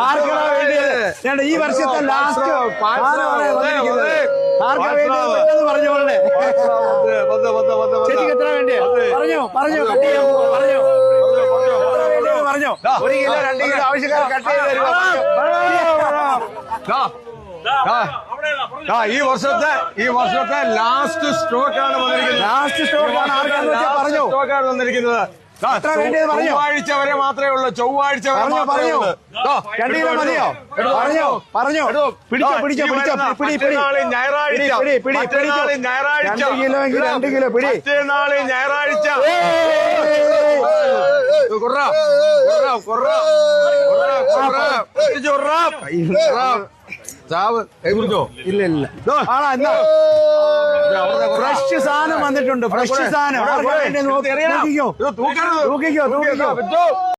വേണ്ടിയത്? ഈ വർഷത്തെ ലാസ്റ്റ് ആർക്കാ വേണ്ടിയത് പറഞ്ഞോളെ ചേച്ചിക്ക് എത്ര വേണ്ടിയ? പറഞ്ഞോ പറഞ്ഞോ കട്ട് ചെയ്യാൻ പോവാ പറഞ്ഞോ. എത്ര വേണ്ടിയെന്ന് പറഞ്ഞോ? ഒരു കിലോ രണ്ട് കിലോ ആവശ്യക്കാർ കട്ട് ചെയ്ത് തരുമോ? ഈ വർഷത്തെ ഈ വർഷത്തെ ലാസ്റ്റ് സ്റ്റോക്കാണ് വന്നിരിക്കുന്നത്. ലാസ്റ്റ് സ്റ്റോക്കാണ് ആർക്കാണ് പറഞ്ഞു? സ്റ്റോക്കാണ് വന്നിരിക്കുന്നത്. ചൊവ്വാഴ്ച വരെ മാത്രമേ ഉള്ളൂ. ചൊവ്വാഴ്ച വരെ മാത്രമേ ഉള്ളൂ. മതിയോ എടുത്തോ. പറഞ്ഞോ? പറഞ്ഞോ പിടിച്ചോ പിടിച്ചോ പിടിച്ചോ. പിടി പിടി. ഞായറാഴ്ച. പിടി പിടി പിടി ഞായറാഴ്ച. കിലോ എങ്കിൽ രണ്ട് കിലോ പിടി. മറ്റന്നാൾ ഞായറാഴ്ച. ചാവ് കൈ പിടിച്ചോ. ഇല്ല ഇല്ല. എന്നാ? ഫ്രഷ് സാധനം വന്നിട്ടുണ്ട് ഫ്രഷ് സാധനം. തൂക്കിക്കോ തൂക്കിക്കോ